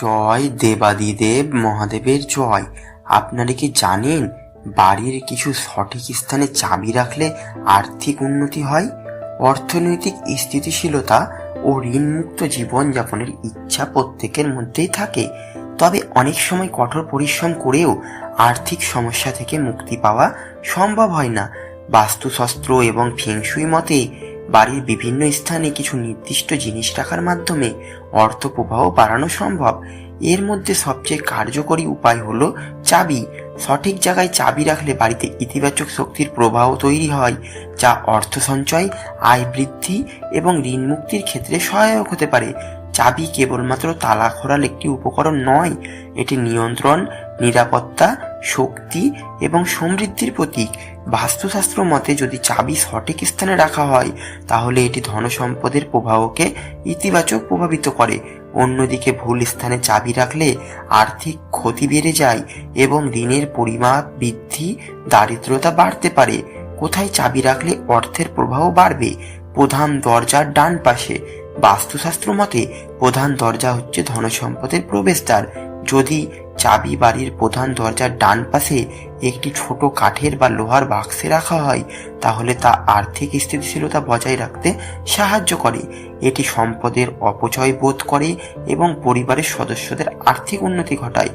জয় দেবাদিদেব মহাদেবের জয়। আপনারা কি জানেন বাড়ির কিছু সঠিক স্থানে চাবি রাখলে আর্থিক উন্নতি হয়? অর্থনৈতিক স্থিতিশীলতা ও ঋণমুক্ত জীবনযাপনের ইচ্ছা প্রত্যেকের মধ্যেই থাকে। তবে অনেক সময় কঠোর পরিশ্রম করেও আর্থিক সমস্যা থেকে মুক্তি পাওয়া সম্ভব হয় না। বাস্তুশাস্ত্র এবং ফেংশুই মতে বাড়ির বিভিন্ন স্থানে কিছু নির্দিষ্ট জিনিস রাখার মাধ্যমে অর্থ প্রবাহ বাড়ানো সম্ভব। এর মধ্যে সবচেয়ে কার্যকরী উপায় হলো চাবি। সঠিক জায়গায় চাবি রাখলে বাড়িতে ইতিবাচক শক্তির প্রবাহ তৈরি হয়, যা অর্থ সঞ্চয়, আয় বৃদ্ধি এবং ঋণ মুক্তির ক্ষেত্রে সহায়ক হতে পারে। চাবি কেবলমাত্র তালা খোলার একটি উপকরণ নয়, এটি নিয়ন্ত্রণ, নিরাপত্তা, শক্তি এবং সমৃদ্ধির প্রতীক। বাস্তুশাস্ত্র মতে যদি চাবি সঠিক স্থানে রাখা হয়, তাহলে এটি ধনসম্পদের প্রবাহকে ইতিবাচক প্রভাবিত করে। অন্যদিকে ভুল স্থানে চাবি রাখলে আর্থিক ক্ষতি বেড়ে যায় এবং ঋণের পরিমাপ বৃদ্ধি, দারিদ্রতা বাড়তে পারে। কোথায় চাবি রাখলে অর্থের প্রবাহ বাড়বে? প্রধান দরজার ডান পাশে। বাস্তুশাস্ত্র মতে প্রধান দরজা হচ্ছে ধনসম্পদের প্রবেশদ্বার। যদি চাবি বাড়ির প্রধান দরজার ডান পাশে একটি ছোট কাঠের বা লোহার বাক্সে রাখা হয়, তাহলে তা আর্থিক স্থিতিশীলতা বজায় রাখতে সাহায্য করে। এটি সম্পদের অপচয় বোধ করে এবং পরিবারের সদস্যদের আর্থিক উন্নতি ঘটায়।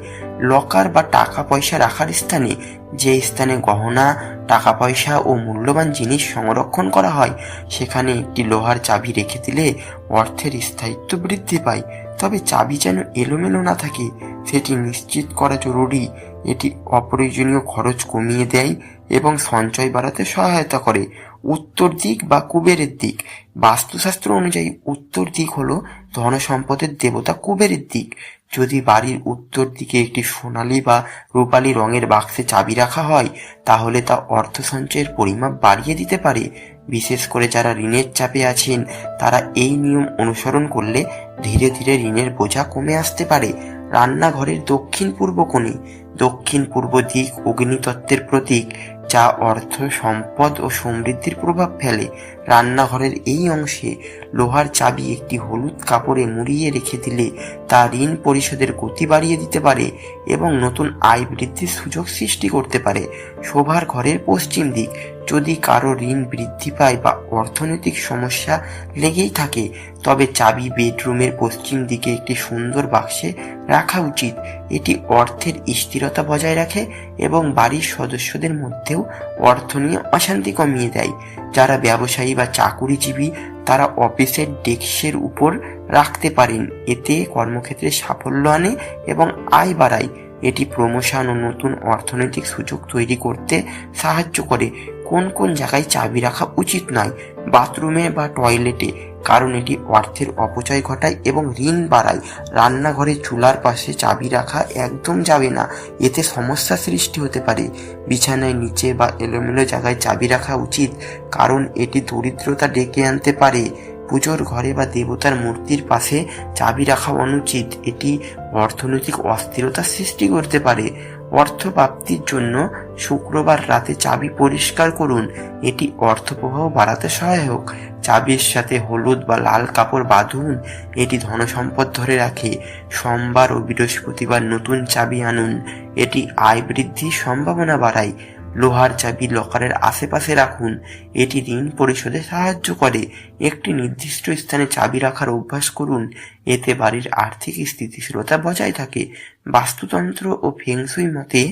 লকার বা টাকা পয়সা রাখার স্থানে, যে স্থানে গহনা, টাকা পয়সা ও মূল্যবান জিনিস সংরক্ষণ করা হয়, সেখানে একটি লোহার চাবি রেখে দিলে অর্থের স্থায়িত্ব বৃদ্ধি পায়। তবে চাবি যেন এলোমেলো না থাকে, সেটি নিশ্চিত করা জরুরি। এটি অপ্রয়োজনীয় খরচ কমিয়ে দেয় এবং সঞ্চয় বাড়াতে সহায়তা করে। উত্তর দিক বা কুবেরের দিক। বাস্তুশাস্ত্র অনুযায়ী উত্তর দিক হলো ধনসম্পদের দেবতা কুবেরের দিক। যদি বাড়ির উত্তর দিকে একটি সোনালি বা রূপালী রঙের বাক্সে চাবি রাখা হয়, তাহলে তা অর্থ সঞ্চয়ের পরিমাপ বাড়িয়ে দিতে পারে। বিশেষ করে যারা ঋণের চাপে আছেন, তারা এই নিয়ম অনুসরণ করলে ধীরে ধীরে ঋণের বোঝা কমে আসতে পারে। রান্নাঘরের দক্ষিণ পূর্ব কোণে, দক্ষিণ পূর্ব দিক অগ্নিতত্ত্বের প্রতীক যা অর্থ, সম্পদ ও সমৃদ্ধির প্রভাব ফেলে। রান্নাঘরের এই অংশে লোহার চাবি একটি হলুদ কাপড়ে মুড়িয়ে রেখে দিলে তা ঋণ পরিশোধের গতি বাড়িয়ে দিতে পারে এবং নতুন আয় বৃদ্ধির সুযোগ সৃষ্টি করতে পারে। শোভার ঘরের পশ্চিম দিক, যদি কারও ঋণ বৃদ্ধি পায় বা অর্থনৈতিক সমস্যা লেগেই থাকে, তবে চাবি বেডরুমের পশ্চিম দিকে একটি সুন্দর বাক্সে রাখা উচিত। এটি অর্থের স্থিরতা বজায় রাখে এবং বাড়ির সদস্যদের মধ্যেও অর্থ নিয়ে অশান্তি কমিয়ে দেয়। যারা ব্যবসায়ী বা চাকুরিজীবী, তারা অফিসের ডেস্কের উপর রাখতে পারেন। এতে কর্মক্ষেত্রে সাফল্য আনে এবং আয় বাড়ায়। এটি প্রমোশন ও নতুন অর্থনৈতিক সুযোগ তৈরি করতে সাহায্য করে। কোন কোন জায়গায় চাবি রাখা উচিত নয়? বাথরুমে বা টয়লেটে। কারণ এটি অর্থের অপচয় ঘটায় এবং ঋণ বাড়ায়। রান্নাঘরে চুলার পাশে চাবি রাখা একদম যাবে না, এতে সমস্যা সৃষ্টি হতে পারে। বিছানায় নিচে বা এলোমেলো জায়গায় চাবি রাখা উচিত, কারণ এটি দরিদ্রতা ডেকে আনতে পারে। পুজোর ঘরে বা দেবতার মূর্তির পাশে চাবি রাখা অনুচিত, এটি অর্থনৈতিক অস্থিরতা সৃষ্টি করতে পারে। অর্থ প্রাপ্তির জন্য শুক্রবার রাতে চাবি পরিষ্কার করুন। এটি অর্থপ্রবাহ বাড়াতে সহায়ক। চাবির সাথে হলুদ বা লাল কাপড় বাঁধুন। এটি ধনসম্পদ ধরে রাখে। সোমবার ও বৃহস্পতিবার নতুন চাবি আনুন। এটি আয় বৃদ্ধির সম্ভাবনা বাড়ায়। লোহার চাবি লকারের আশেপাশে রাখুন। এটি ঋণ পরিশোধে সাহায্য করে। একটি নির্দিষ্ট স্থানে চাবি রাখার অভ্যাস করুন। এতে বাড়ির আর্থিক স্থিতিশীলতা বজায় থাকে। বাস্তুতন্ত্র ও ফেংসুই মতে,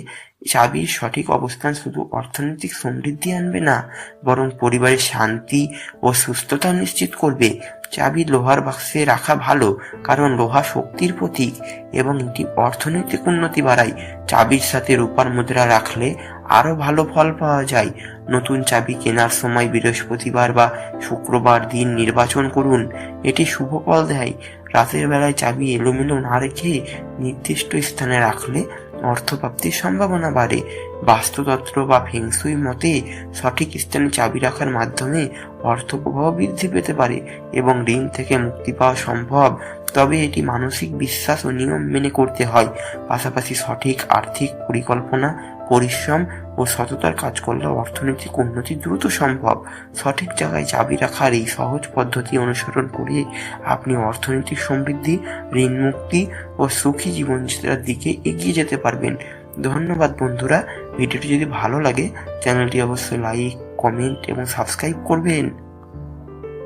চাবির সঠিক অবস্থান শুধু অর্থনৈতিক সমৃদ্ধি আনবে না, বরং পরিবারের শান্তি ও সুস্থতা নিশ্চিত করবে। চাবি লোহার বাক্সে রাখা ভালো, কারণ লোহা শক্তির প্রতীক এবং এটি অর্থনৈতিক উন্নতি বাড়ায়। চাবির সাথে রূপার মুদ্রা রাখলে আরও ভালো ফল পাওয়া যায়। নতুন চাবি কেনার সময় বৃহস্পতিবার বা শুক্রবার দিন নির্বাচন করুন। এটি শুভ ফল দেয়। রাতের বেলায় চাবি এলোমেলো না রেখে নির্দিষ্ট স্থানে রাখলে অর্থপ্রাপ্তির সম্ভাবনা বাড়ে। বাস্তুতন্ত্র বা ফেংসুই মতে, সঠিক স্থানে চাবি রাখার মাধ্যমে অর্থ প্রবাহ বৃদ্ধি পেতে পারে এবং ঋণ থেকে মুক্তি পাওয়া সম্ভব। তবে এটি মানসিক বিশ্বাস ও নিয়ম মেনে করতে হয়। পাশাপাশি সঠিক আর্থিক পরিকল্পনা, পরিশ্রম ও সততার কাজ করলে অর্থনৈতিক উন্নতি দ্রুত সম্ভব। সঠিক জায়গায় চাবি রাখার এই সহজ পদ্ধতি অনুসরণ করে আপনি অর্থনৈতিক সমৃদ্ধি, ঋণ মুক্তি ও সুখী জীবনযাত্রার দিকে এগিয়ে যেতে পারবেন। ধন্যবাদ বন্ধুরা। ভিডিওটি যদি ভালো লাগে, চ্যানেলটি অবশ্যই লাইক কমেন্ট এবং সাবস্ক্রাইব করবেন।